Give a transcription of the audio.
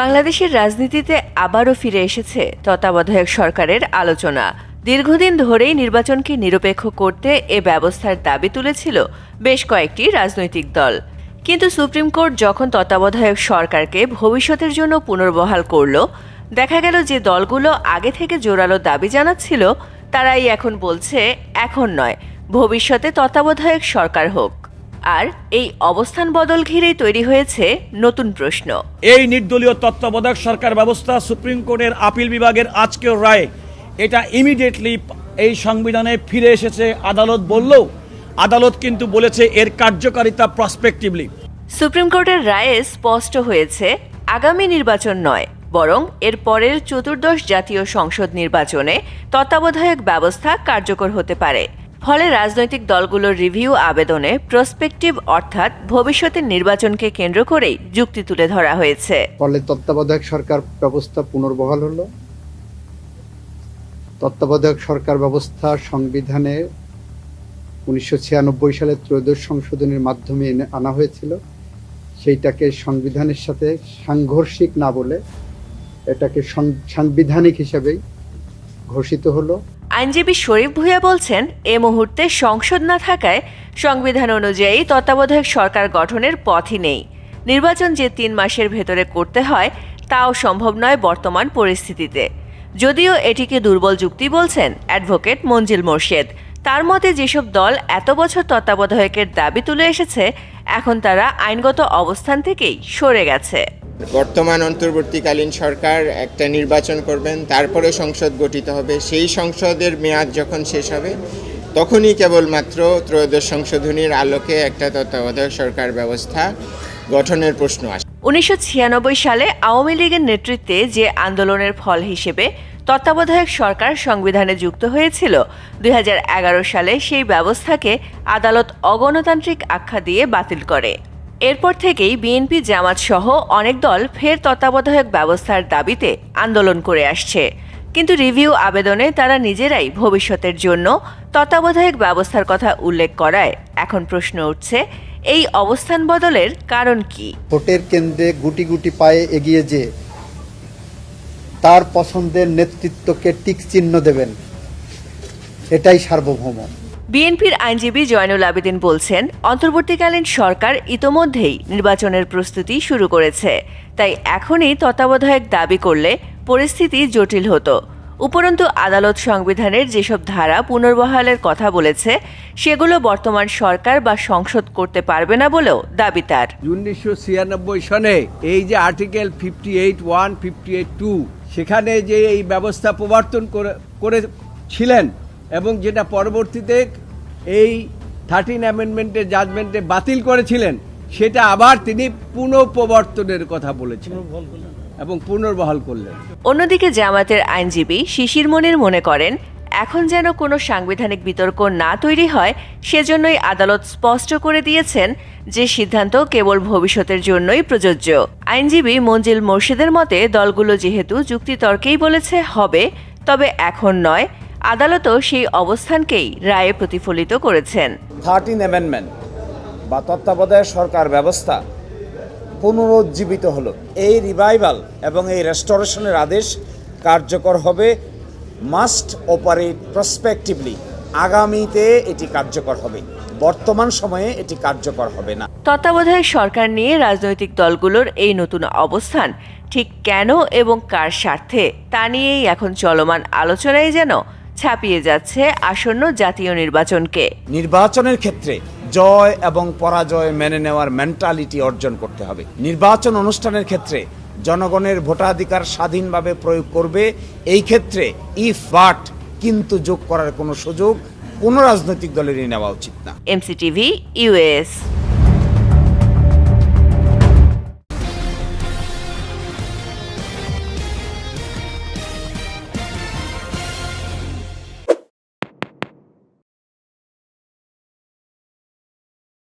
বাংলাদেশের রাজনীতিতে আবারও ফিরে এসেছে তত্ত্বাবধায়ক সরকারের আলোচনা। দীর্ঘদিন ধরেই নির্বাচনকে নিরপেক্ষ করতে এ ব্যবস্থার দাবি তুলেছিল বেশ কয়েকটি রাজনৈতিক দল। কিন্তু সুপ্রিম কোর্ট যখন তত্ত্বাবধায়ক সরকারকে ভবিষ্যতের জন্য পুনর্বহাল করল, দেখা গেল যে দলগুলো আগে থেকে জোরালো দাবি জানাচ্ছিল, তারাই এখন বলছে এখন নয়, ভবিষ্যতে তত্ত্বাবধায়ক সরকার হোক। আর এই অবস্থান বদল ঘিরেই তৈরি হয়েছে নতুন প্রশ্ন। এই নির্দলীয় তত্ত্বাবধায়ক সরকার ব্যবস্থা সুপ্রিম কোর্টের আপিল বিভাগের আজকের রায়। এটা ইমিডিয়েটলি এই সংবিধানে ফিরে এসেছে। আদালত বললেও আদালত কিন্তু বলেছে এর কার্যকারিতা প্রসপেক্টিভলি সুপ্রিম কোর্টের রায়ে স্পষ্ট হয়েছে আগামী নির্বাচন নয় বরং এর পরের চতুর্দশ জাতীয় সংসদ নির্বাচনে তত্ত্বাবধায়ক ব্যবস্থা কার্যকর হতে পারে। ফলে রাজনৈতিক দলগুলোর রিভিউ, আবেদনে প্রসপেক্টিভ, অর্থাৎ ভবিষ্যতের নির্বাচনকে কেন্দ্র করেই যুক্তি তুলে ধরা হয়েছে। ফলে তত্ত্বাবধায়ক সরকার ব্যবস্থা পুনর্বহাল হলো। তত্ত্বাবধায়ক সরকার ব্যবস্থা সংবিধানে উনিশশো ছিয়ানব্বই সালে ত্রয়োদশ সংশোধনের মাধ্যমে আনা হয়েছিল। সেইটাকে সংবিধানের সাথে সাংঘর্ষিক না বলে এটাকে সাংবিধানিক হিসেবেই ঘোষিত হলো। আইনজীবী শরীফ ভূঁইয়া বলছেন, এ মুহূর্তে সংসদ না থাকায় সংবিধান অনুযায়ী তত্ত্বাবধায়ক সরকার গঠনের পথই নেই। নির্বাচন যে তিন মাসের ভেতরে করতে হয়, তাও সম্ভব নয় বর্তমান পরিস্থিতিতে। যদিও এটিকে দুর্বল যুক্তি বলছেন অ্যাডভোকেট মঞ্জিল মোর্শেদ। তার মতে যেসব দল এত বছর তত্ত্বাবধায়কের দাবি তুলে এসেছে, এখন তারা আইনগত অবস্থান থেকেই সরে গেছে। বর্তমান অন্তর্বর্তীকালীন সরকার একটা নির্বাচন করবেন, তারপরে সংসদ গঠিত হবে। সেই সংসদের মেয়াদ যখন শেষ হবে, তখনই কেবলমাত্র ত্রয়োদশ সংশোধনীর আলোকে একটা তত্ত্বাবধায়ক সরকার ব্যবস্থা গঠনের প্রশ্ন আসে। উনিশশো ছিয়ানব্বই সালে আওয়ামী লীগের নেতৃত্বে যে আন্দোলনের ফল হিসেবে তত্ত্বাবধায়ক সরকার সংবিধানে যুক্ত হয়েছিল, দুই হাজার এগারো সালে সেই ব্যবস্থাকে আদালত অগণতান্ত্রিক আখ্যা দিয়ে বাতিল করে। এরপর থেকেই বিএনপি জামাত সহ অনেক দল ফের তত্ত্বাবধায়ক ব্যবস্থার দাবিতে আন্দোলন করে আসছে। কিন্তু রিভিউ আবেদনে তারা নিজেরাই ভবিষ্যতের জন্য তত্ত্বাবধায়ক ব্যবস্থার কথা উল্লেখ করায়। এখন প্রশ্ন উঠছে, এই অবস্থান বদলের কারণ কি? ভোটের কেন্দ্রে গুটি গুটি পায়ে এগিয়ে যে তার পছন্দের নেতৃত্বকে টিক চিহ্ন দেবেন, এটাই সার্বভৌম। বিএনপির আইনজীবী জয়নুল আবেদিন বলছেন, অন্তর্বর্তীকালীন সরকার ইতোমধ্যেই নির্বাচনের প্রস্তুতি শুরু করেছে। তাই এখনই তত্ত্বাবধায়ক দাবি করলে পরিস্থিতি জটিল হতো। উপরন্তু আদালত সংবিধানের যেসব ধারা পুনর্বহালের কথা বলেছে, সেগুলো বর্তমান সরকার বা সংসদ করতে পারবে না বলেও দাবি তার। উনিশশো ছিয়ানব্বই সনে এই যে article fifty eight one, fifty eight two, সেখানে যে এই ব্যবস্থা প্রবর্তন করে, করেছিলেন এবং যেটা পরবর্তীতে এই থার্টিন অ্যামেন্ডমেন্টের জাজমেন্টে বাতিল করেছিলেন, সেটা আবার তিনি পুনঃপ্রবর্তনের কথা বলেছেন এবং পুনর্বহাল করলেন। অন্যদিকে জামাতের আইনজীবী শিশির মনির মনে করেন, এখন যেন কোনো সাংবিধানিক বিতর্ক না তৈরি হয়, সেজন্যই আদালত স্পষ্ট করে দিয়েছেন যে সিদ্ধান্ত কেবল ভবিষ্যতের জন্যই প্রযোজ্য। আইনজীবী মঞ্জিল মোর্শেদের মতে, দলগুলো যেহেতু যুক্তিতর্কেই বলেছে, হবে, তবে এখন নয় আদালতও সেই অবস্থানকেই রায়ে প্রতিফলিত করেছেন। থার্টিন অ্যামেন্ডমেন্ট বা তত্ত্বাবধায়ক সরকার ব্যবস্থা পুনরুজ্জীবিত হলো। এই রিভাইভাল এবং এই রেস্টোরেশনের আদেশ কার্যকর হবে মাস্ট অপারেট প্রসপেক্টিভলি আগামীতে এটি কার্যকর হবে। বর্তমান সময়ে এটি কার্যকর হবে না। তত্ত্বাবধায়ক সরকার নিয়ে রাজনৈতিক দলগুলোর এই নতুন অবস্থান ঠিক কেন এবং কার স্বার্থে তা নিয়েই এখন চলমান আলোচনায় যেন ছাপিয়ে যাচ্ছে আসন্ন জাতীয় নির্বাচনকে। নির্বাচনের ক্ষেত্রে জয় এবং পরাজয় মেনে নেওয়ার মেন্টালিটি অর্জন করতে হবে। নির্বাচন অনুষ্ঠানের ক্ষেত্রে জনগণের ভোটাধিকার স্বাধীনভাবে প্রয়োগ করবে। এই ক্ষেত্রে ইফ বাট কিন্তু যোগ করার কোনো সুযোগ কোনো রাজনৈতিক দলেরই নেওয়া উচিত না। MCTV US